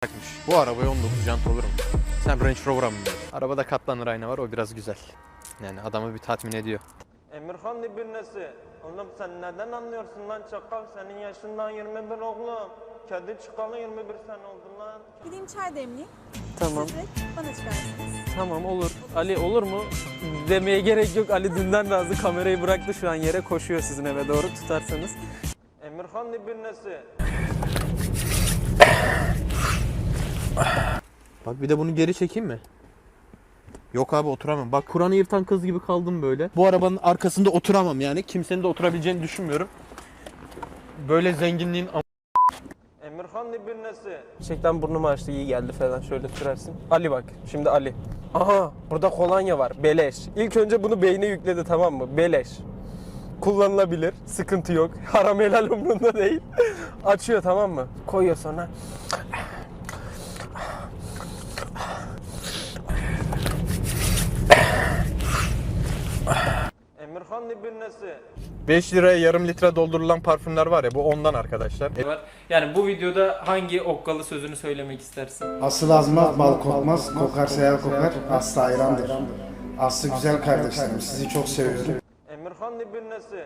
takmış. Bu arabaya 19 jant olur mu? Sen Range Rover'a mı biniyorsun? Arabada katlanır ayna var o biraz güzel. Yani adamı bir tatmin ediyor. Emirhan ibnesi. Oğlum sen neden anlıyorsun lan çakal? Senin yaşından 21 oğlum. Kedi çıkalı 21 sene oldu lan. Gideyim çay demleyeyim. Tamam. Siz de bana çıkarsınız. Tamam olur. Ali olur mu? Demeye gerek yok. Ali dünden razı. Kamerayı bıraktı şu an yere koşuyor sizin eve doğru tutarsanız. Emirhan ibnesi. Bak bir de bunu geri çekeyim mi? Yok abi oturamam. Bak Kur'an'ı yırtan kız gibi kaldım böyle. Bu arabanın arkasında oturamam yani. Kimsenin de oturabileceğini düşünmüyorum. Böyle zenginliğin Emirhan ibnesi. Gerçekten burnum açtı iyi geldi falan şöyle sürersin. Ali bak şimdi Ali. Aha burada kolonya var beleş. İlk önce bunu beyne yükledi tamam mı? Beleş. Kullanılabilir. Sıkıntı yok. Haram helal umrunda değil. Açıyor tamam mı? Koyuyor sonra. İbnesi. 5 liraya yarım litre doldurulan parfümler var ya bu ondan arkadaşlar. var. Yani bu videoda hangi okkalı sözünü söylemek istersin? Asıl azmaz bal kokmaz, kokarsa yağ kokar, aslı ayrandır. Aslı güzel kardeşlerim, sizi çok seviyorum. Emirhan ibnesi.